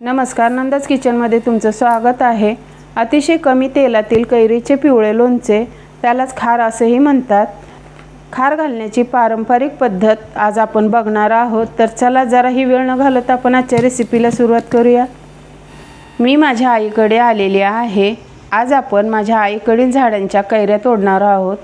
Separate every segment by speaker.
Speaker 1: नमस्कार नंदाज किचनमध्ये तुमचं स्वागत आहे. अतिशय कमी तेलातील कैरीचे पिवळे लोणचे त्यालाच खार असेही म्हणतात. खार घालण्याची पारंपरिक पद्धत आज आपण बघणार आहोत. तर चला जराही वेळ न घालत आपण आजच्या रेसिपीला सुरुवात करूया. मी माझ्या आईकडे आलेली आहे. आज आपण माझ्या आईकडील झाडांच्या कैऱ्या तोडणार आहोत.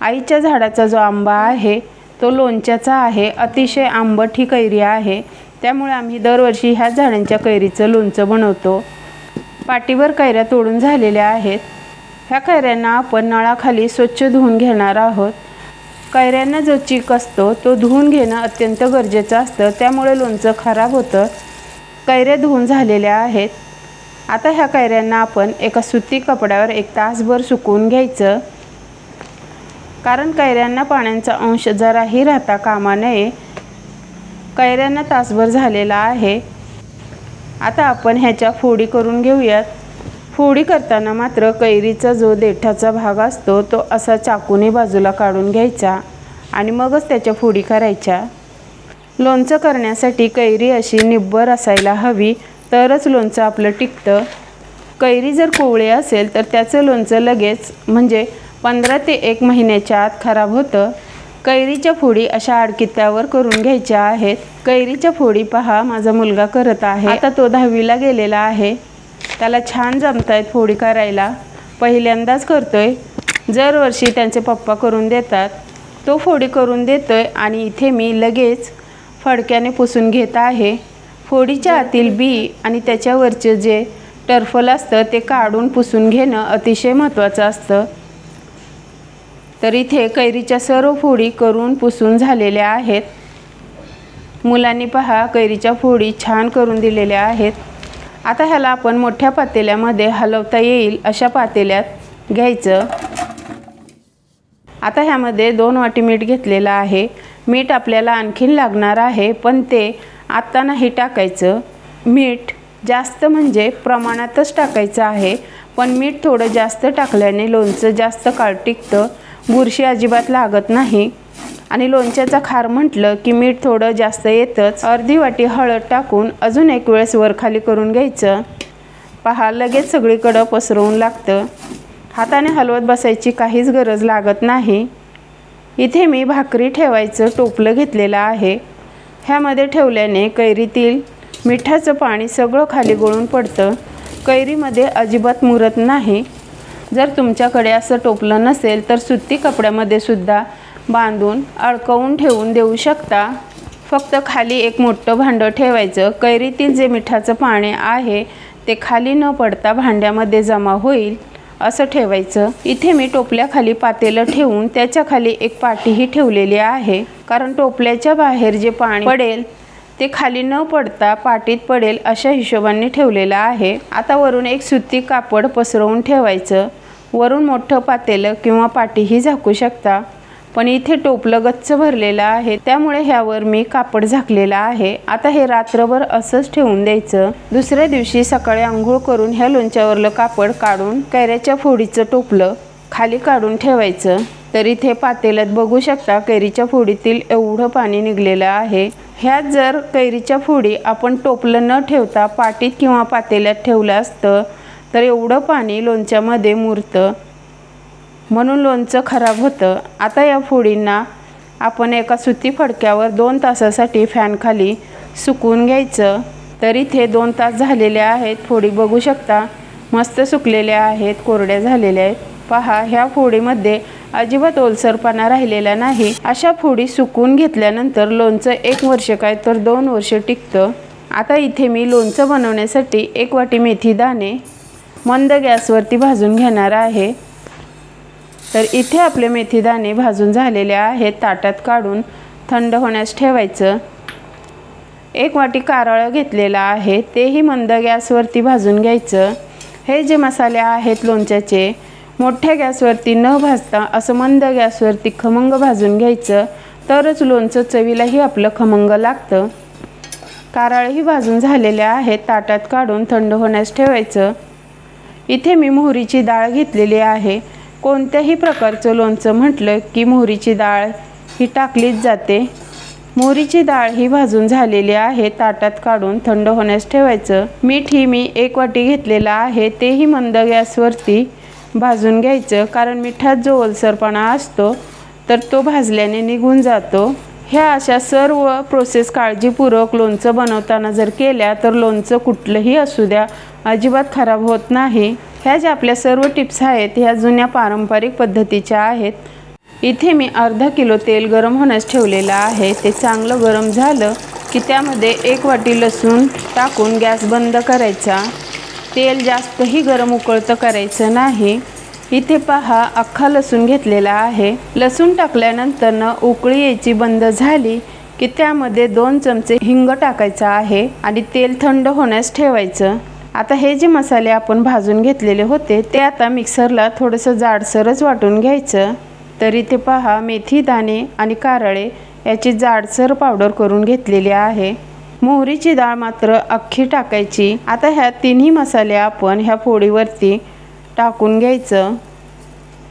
Speaker 1: आईच्या झाडाचा जो आंबा आहे तो लोणच्याचा आहे. अतिशय आंबट ही कैरी आहे. त्यामुळे आम्ही दरवर्षी ह्या झाडांच्या कैरीचं लोणचं बनवतो. पाटीवर कैऱ्या तोडून झालेल्या आहेत. ह्या कैऱ्यांना आपण नळाखाली स्वच्छ धुवून घेणार आहोत. कैऱ्यांना जो चीक असतो तो धुवून घेणं अत्यंत गरजेचं असतं. त्यामुळे लोणचं खराब होतं. कैऱ्या धुवून झालेल्या आहेत. आता ह्या कैऱ्यांना आपण एका सुती कपड्यावर एक तासभर सुकवून घ्यायचं. कारण कैऱ्यांना पाण्याचा अंश जराही राहता कामा नये. कैऱ्यांना तासभर झालेला आहे. आता आपण ह्याच्या फोडी करून घेऊयात. फोडी करताना मात्र कैरीचा जो देठाचा भाग असतो तो असा चाकूने बाजूला काढून घ्यायचा आणि मगच त्याच्या फोडी करायच्या. लोणचं करण्यासाठी कैरी अशी निब्बर असायला हवी तरच लोणचं आपलं टिकतं. कैरी जर कोवळी असेल तर त्याचं लोणचं लगेच म्हणजे पंधरा ते एक महिन्याच्या आत खराब होतं. कैरीच्या फोडी अशा आडकित्यावर करून घ्यायच्या आहेत. कैरीच्या फोडी पहा माझा मुलगा करत आहे. आता तो दहावीला गेलेला आहे. त्याला छान जमतायत फोडी करायला. पहिल्यांदाच करतोय. दरवर्षी त्यांचे पप्पा करून देतात. तो फोडी करून देतोय आणि इथे मी लगेच फडक्याने पुसून घेत आहे. फोडीच्या आतील बी आणि त्याच्यावरचे जे टर्फल असतं ते काढून पुसून घेणं अतिशय महत्त्वाचं असतं. तर इथे कैरीच्या सर्व फोडी करून पुसून झालेल्या आहेत. मुलांनी पहा कैरीच्या फोडी छान करून दिलेल्या आहेत. आता ह्याला आपण मोठ्या पातेल्यामध्ये हलवता येईल अशा पातेल्यात घ्यायचं. आता ह्यामध्ये दोन वाटी मीठ घेतलेलं आहे. मीठ आपल्याला आणखीन लागणार आहे पण ते आत्ता नाही टाकायचं. मीठ जास्त म्हणजे प्रमाणातच टाकायचं आहे पण मीठ थोडं जास्त टाकल्याने लोणचं जास्त काळ टिकतं. बुरशी अजिबात लागत नाही. आणि लोणच्याचा खार म्हटलं की मीठ थोडं जास्त येतंच. अर्धी वाटी हळद टाकून अजून एक वेळेस वरखाली करून घ्यायचं. पहा लगेच सगळीकडं पसरवून लागतं. हाताने हलवत बसायची काहीच गरज लागत नाही. इथे मी भाकरी ठेवायचं टोपलं घेतलेलं आहे. ह्यामध्ये ठेवल्याने कैरीतील मिठाचं पाणी सगळं खाली गळून पडतं. कैरीमध्ये अजिबात मुरत नाही. जर तुमच्याकडे असं टोपलं नसेल तर सुती कपड्यामध्ये सुद्धा बांधून अडकवून ठेवून देऊ शकता. फक्त खाली एक मोठं भांडं ठेवायचं. कैरीतील जे मिठाचं पाणी आहे ते खाली न पडता भांड्यामध्ये जमा होईल असं ठेवायचं. इथे मी टोपल्याखाली पातेलं ठेवून त्याच्याखाली एक पाटीही ठेवलेली आहे. कारण टोपल्याच्या बाहेर जे पाणी पडेल ते खाली न पडता पाटीत पडेल अशा हिशोबाने ठेवलेलं आहे. आता वरून एक सुती कापड पसरवून ठेवायचं. वरून मोठं पातेलं किंवा पाटीही झाकू शकता. पण इथे टोपलं गच्च भरलेलं आहे. त्यामुळे ह्यावर मी कापड झाकलेलं आहे. आता हे रात्रभर असंच ठेवून द्यायचं. दुसऱ्या दिवशी सकाळी आंघोळ करून ह्या लोणच्यावरलं कापड काढून कैऱ्याच्या फोडीचं टोपलं खाली काढून ठेवायचं. तर इथे पातेल्यात बघू शकता कैरीच्या फोडीतील एवढं पाणी निघलेलं आहे. ह्यात जर कैरीच्या फोडी आपण टोपलं न ठेवता पाटीत किंवा पातेल्यात ठेवलं असतं तर एवढं पाणी लोणच्यामध्ये मुरतं. म्हणून लोणचं खराब होतं. आता या फोडींना आपण एका सुती फडक्यावर दोन तासासाठी फॅनखाली सुकवून घ्यायचं. तर इथे दोन तास झालेले आहेत. फोडी बघू शकता. मस्त सुकलेल्या आहेत. कोरड्या झालेल्या आहेत. पहा ह्या फोडीमध्ये अजिबात ओलसरपणा राहिलेला नाही. अशा फोडी सुकून घेतल्यानंतर लोणचं एक वर्ष काय तर दोन वर्ष टिकतं. आता इथे मी लोणचं बनवण्यासाठी एक वाटी मेथी दाणे मंद गॅसवरती भाजून घेणार आहे. तर इथे आपले मेथीदाणे भाजून झालेले आहेत. ताटात काढून थंड होण्यास ठेवायचं. एक वाटी कारळं घेतलेलं आहे. तेही मंद गॅसवरती भाजून घ्यायचं. हे जे मसाले आहेत लोणच्याचे मोठ्या गॅसवरती न भाजता असं मंद गॅसवरती खमंग भाजून घ्यायचं. तरच लोणचं चवीलाही आपलं खमंग लागतं. कारळही भाजून झालेले आहेत. ताटात काढून थंड होण्यास ठेवायचं. इथे मी मोहरीची डाळ घेतलेली आहे. कोणत्याही प्रकारचं लोणचं म्हटलं की मोहरीची डाळ ही टाकलीच जाते. मोहरीची डाळ ही भाजून झालेली आहे ताटात काढून थंड होण्यास ठेवायचं. मीठ ही मी एक वाटी घेतलेलं आहे तेही मंद गॅसवरती भाजून घ्यायचं. कारण मिठात जो ओलसरपणा असतो तर तो भाजल्याने निघून जातो. ह्या अशा सर्व प्रोसेस काळजीपूर्वक लोणचं बनवताना जर केल्या तर लोणचं कुठलंही असू द्या अजिबात खराब होत नाही. ह्या ज्या आपल्या सर्व टिप्स आहेत ह्या जुन्या पारंपरिक पद्धतीच्या आहेत. इथे मी अर्धा किलो तेल गरम होण्यास ठेवलेलं आहे. ते चांगलं गरम झालं की त्यामध्ये एक वाटी लसूण टाकून गॅस बंद करायचा. तेल जास्तही गरम उकळतं करायचं नाही. इथे पहा अख्खा लसूण घेतलेला आहे. लसूण टाकल्यानंतरनं उकळी यायची बंद झाली की त्यामध्ये दोन चमचे हिंग टाकायचा आहे आणि तेल थंड होण्यास ठेवायचं. आता हे जे मसाले आपण भाजून घेतलेले होते ते आता मिक्सरला थोडंसं जाडसरच वाटून घ्यायचं. तर इथे पहा मेथी दाणे आणि कारळे याची जाडसर पावडर करून घेतलेली आहे. मोहरीची डाळ मात्र अख्खी टाकायची. आता ह्या तिन्ही मसाले आपण ह्या फोडीवरती टाकून घ्यायचं.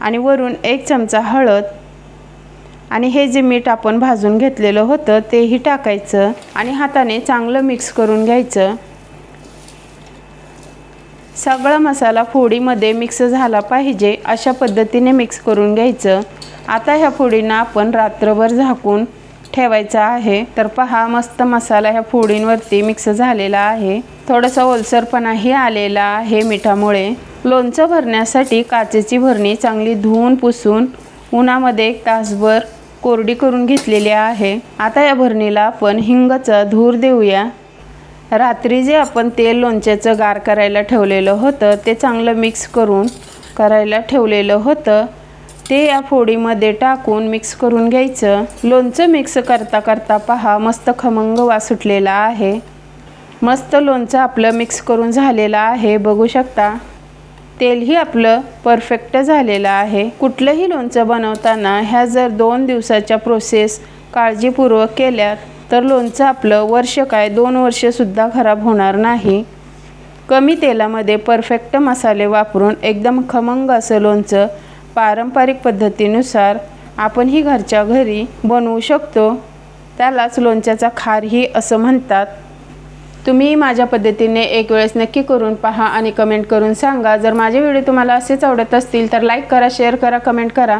Speaker 1: आणि वरून एक चमचा हळद आणि हे जे मीठ आपण भाजून घेतलेलं होतं तेही टाकायचं. आणि हाताने चांगलं मिक्स करून घ्यायचं. सगळा मसाला फोडीमध्ये मिक्स झाला पाहिजे अशा पद्धतीने मिक्स करून घ्यायचं. आता ह्या फोडींना आपण रात्रभर झाकून ठेवायचा आहे. तर पहा मस्त मसाला ह्या फोडींवरती मिक्स झालेला आहे. थोडासा ओलसरपणाही आलेला आहे मिठामुळे. लोणचं भरण्यासाठी काचेची भरणी चांगली धुवून पुसून उन्हामध्ये एक तासभर कोरडी करून घेतलेली आहे. आता या भरणीला आपण हिंगाचा धूर देऊया. रात्री जे आपण तेल लोणच्याचं गार करायला ठेवलेलं होतं ते चांगलं मिक्स करून करायला ठेवलेलं होतं ते या फोडीमध्ये टाकून मिक्स करून घ्यायचं. लोणचं मिक्स करता करता पहा मस्त खमंग वास सुटलेला आहे. मस्त लोणचं आपलं मिक्स करून झालेलं आहे बघू शकता. तेलही आपलं परफेक्ट झालेलं आहे. कुठलंही लोणचं बनवताना ह्या जर दोन दिवसाच्या प्रोसेस काळजीपूर्वक केल्यात तर लोणचं आपलं वर्ष काय दोन वर्षसुद्धा खराब होणार नाही. कमी तेलामध्ये परफेक्ट मसाले वापरून एकदम खमंग असं लोणचं पारंपरिक पद्धतीनुसार आपणही घरच्या घरी बनवू शकतो. त्यालाच लोणच्याचा खारही असं म्हणतात. तुम्ही माझ्या पद्धतीने एक वेळेस नक्की करून पहा आणि कमेंट करून सांगा. जर माझे व्हिडिओ तुम्हाला असेच आवडत असतील तर लाईक करा शेअर करा कमेंट करा.